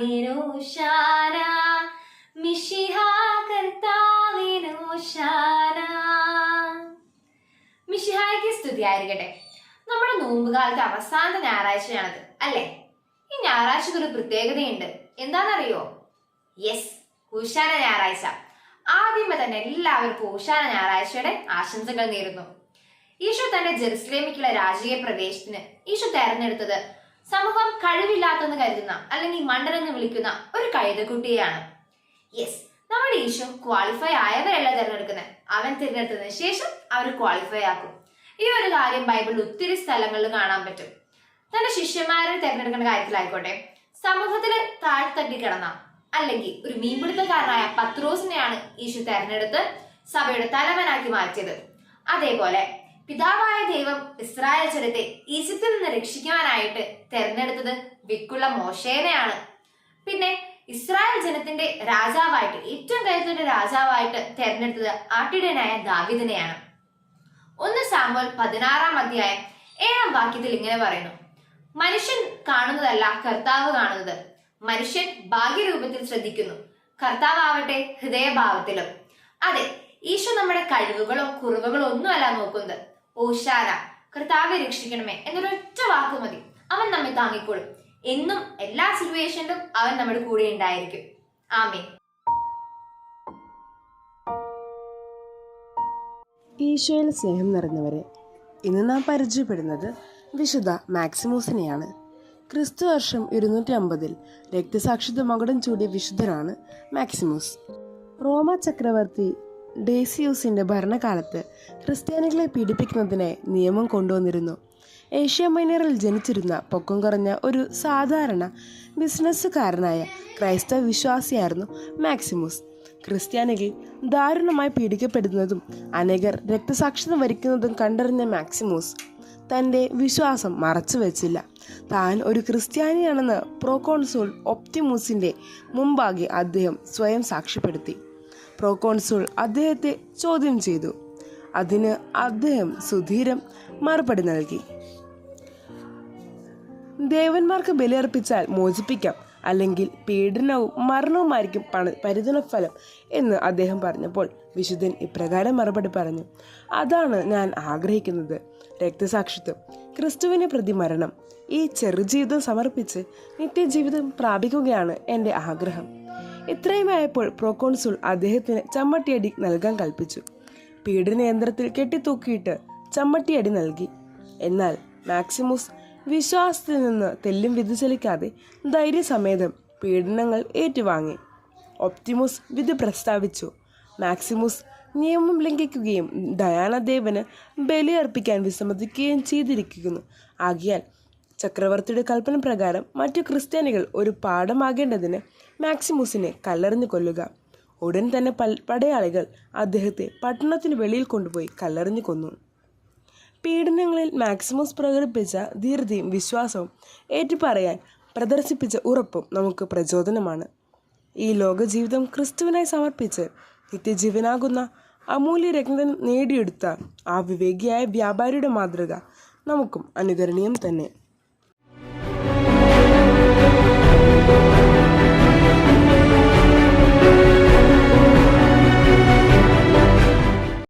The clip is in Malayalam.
കർത്താവിനോശാന മിഷിഹ കർത്താവിനോശാന മിഷിഹായ്ക്ക് സ്തുതിയായിരിക്കട്ടെ. നമ്മുടെ നോമ്പുകാലത്തെ അവസാനത്തെ ഞായറാഴ്ചയാണത് അല്ലേ? ഈ ഞായറാഴ്ചക്ക് ഒരു പ്രത്യേകതയുണ്ട്. എന്താണെന്നറിയോ? യെസ് ഹുഷാന ഞായറാഴ്ച. ആദ്യമേ തന്നെ എല്ലാവർക്കും ഹുഷാന ഞായറാഴ്ചയുടെ ആശംസകൾ നേരുന്നു. ഈശോ തന്റെ ജെറുസലേമിക്കുള്ള രാജകീയ പ്രവേശത്തിന് ഈശോ തെരഞ്ഞെടുത്തത് സമൂഹം കഴിവില്ലാത്തെന്ന് കരുതുന്ന അല്ലെങ്കിൽ മണ്ടനെന്ന് വിളിക്കുന്ന ഒരു കഴുതക്കുട്ടിയെയാണ്. യെസ് നമ്മുടെ ഈശോ ക്വാളിഫൈ ആയവരല്ല തിരഞ്ഞെടുക്കുന്നത്. അവൻ തിരഞ്ഞെടുത്തതിന് ശേഷം അവർ ക്വാളിഫൈ ആക്കും. ഈ ഒരു കാര്യം ബൈബിളിൽ ഒത്തിരി സ്ഥലങ്ങളിൽ കാണാൻ പറ്റും. തന്റെ ശിഷ്യന്മാരെ തിരഞ്ഞെടുക്കുന്ന കാര്യത്തിലായിക്കോട്ടെ. സമൂഹത്തിൽ താഴ്ത്തട്ടി കിടന്ന അല്ലെങ്കിൽ ഒരു മീൻപിടുത്തക്കാരനായ പത്രോസിനെയാണ് ഈശോ തെരഞ്ഞെടുത്ത് സഭയുടെ തലവനാക്കി മാറ്റിയത്. അതേപോലെ പിതാവായ ദൈവം ഇസ്രായേൽ ജനത്തെ ഈജിപ്തിൽ നിന്ന് രക്ഷിക്കുവാനായിട്ട് തെരഞ്ഞെടുത്തത് വിക്കുള്ള മോശേനെയാണ്. പിന്നെ ഇസ്രായേൽ ജനത്തിന്റെ രാജാവായിട്ട് ഏറ്റവും കരുത്തിന്റെ രാജാവായിട്ട് തെരഞ്ഞെടുത്തത് ആട്ടിടനായ ദാവിദിനെയാണ്. ഒന്ന് സാമ്പൽ പതിനാറാം അധ്യായം ഏഴാം വാക്യത്തിൽ ഇങ്ങനെ പറയുന്നു. മനുഷ്യൻ കാണുന്നതല്ല കർത്താവ് കാണുന്നത്. മനുഷ്യൻ ഭാഗ്യരൂപത്തിൽ ശ്രദ്ധിക്കുന്നു. കർത്താവ് ആവട്ടെ ഹൃദയഭാവത്തിലും. അതെ ഈശോ നമ്മുടെ കഴിവുകളോ കുറവുകളോ ഒന്നുമല്ല നോക്കുന്നത്. ഓശാന കർത്താവെ രക്ഷിക്കണമേ എന്നൊരൊറ്റ വാക്ക് മതി. അവൻ നമ്മെ താങ്ങിക്കോളും. എന്നും എല്ലാ സിറ്റുവേഷനിലും അവൻ നമ്മുടെ കൂടെ ഉണ്ടായിരിക്കും. ആമേ ഈശോയിൽ സ്നേഹം നിറഞ്ഞവരെ ഇന്ന് നാം പരിചയപ്പെടുന്നത് വിശുദ്ധ മാക്സിമൂസിനെയാണ്. ക്രിസ്തു വർഷം ഇരുന്നൂറ്റി അമ്പതിൽ രക്തസാക്ഷിത്വ മകുടം ചൂടിയ വിശുദ്ധനാണ് മാക്സിമൂസ്. റോമ ചക്രവർത്തി ഡേസിയൂസിന്റെ ഭരണകാലത്ത് ക്രിസ്ത്യാനികളെ പീഡിപ്പിക്കുന്നതിനായി നിയമം കൊണ്ടുവന്നിരുന്നു. ഏഷ്യ മൈനറിൽ ജനിച്ചിരുന്ന പൊക്കം കുറഞ്ഞ ഒരു സാധാരണ ബിസിനസ്സുകാരനായ ക്രൈസ്തവ വിശ്വാസിയായിരുന്നു മാക്സിമൂസ്. ക്രിസ്ത്യാനികൾ ദാരുണമായി പീഡിക്കപ്പെടുന്നതും അനേകർ രക്തസാക്ഷിത വരിക്കുന്നതും കണ്ടറിഞ്ഞ മാക്സിമൂസ് തന്റെ വിശ്വാസം മറച്ചു വെച്ചില്ല. താൻ ഒരു ക്രിസ്ത്യാനിയാണെന്ന് പ്രോകോൺസുൾ ഒപ്റ്റിമൂസിന്റെ മുമ്പാകെ അദ്ദേഹം സ്വയം സാക്ഷ്യപ്പെടുത്തി. പ്രോകോൺസുൾ അദ്ദേഹത്തെ ചോദ്യം ചെയ്തു. അതിന് അദ്ദേഹം സുധീരം മറുപടി നൽകി. ദേവന്മാർക്ക് ബലിയർപ്പിച്ചാൽ മോചിപ്പിക്കാം അല്ലെങ്കിൽ പീഡനവും മരണവുമായിരിക്കും പണ പരിതനഫലം എന്ന് അദ്ദേഹം പറഞ്ഞപ്പോൾ വിശുദ്ധൻ ഇപ്രകാരം മറുപടി പറഞ്ഞു. അതാണ് ഞാൻ ആഗ്രഹിക്കുന്നത്. രക്തസാക്ഷിത്വം ക്രിസ്തുവിനെ പ്രതി മരണം ഈ ചെറുജീവിതം സമർപ്പിച്ച് നിത്യജീവിതം പ്രാപിക്കുകയാണ് എന്റെ ആഗ്രഹം. ഇത്രയുമായപ്പോൾ പ്രോകോൺസുൾ അദ്ദേഹത്തിന് ചമ്മട്ടിയടി നൽകാൻ കൽപ്പിച്ചു. പീഡന യന്ത്രത്തിൽ കെട്ടിത്തൂക്കിയിട്ട് ചമ്മട്ടിയടി നൽകി. എന്നാൽ മാക്സിമുസ് വിശ്വാസത്തിൽ നിന്ന് തെല്ലും വിധിച്ചലിക്കാതെ ധൈര്യസമേതം പീഡനങ്ങൾ ഏറ്റുവാങ്ങി. ഒപ്റ്റിമുസ് വിധി പ്രസ്താവിച്ചു. മാക്സിമുസ് നിയമം ലംഘിക്കുകയും ദയാനദേവന് ബലിയർപ്പിക്കാൻ വിസമ്മതിക്കുകയും ചെയ്തിരിക്കുന്നു. ആകിയാൽ ചക്രവർത്തിയുടെ കൽപ്പന പ്രകാരം മറ്റു ക്രിസ്ത്യാനികൾ ഒരു പാഠമാകേണ്ടതിന് മാക്സിമുസിനെ കല്ലെറിഞ്ഞു കൊല്ലുക. ഉടൻ തന്നെ പടയാളികൾ അദ്ദേഹത്തെ പട്ടണത്തിന് വെളിയിൽ കൊണ്ടുപോയി കല്ലെറിഞ്ഞു കൊന്നു. പീഡനങ്ങളിൽ മാക്സിമസ് പ്രകടിപ്പിച്ച ധീരതയും വിശ്വാസവും ഏറ്റുപറയാൻ പ്രദർശിപ്പിച്ച ഉറപ്പും നമുക്ക് പ്രചോദനമാണ്. ഈ ലോക ജീവിതം ക്രിസ്തുവിനായി സമർപ്പിച്ച് നിത്യജീവനാകുന്ന അമൂല്യ രത്നം നേടിയെടുത്ത ആ വിവേകിയായ വ്യാപാരിയുടെ മാതൃക നമുക്കും അനുകരണീയം തന്നെ.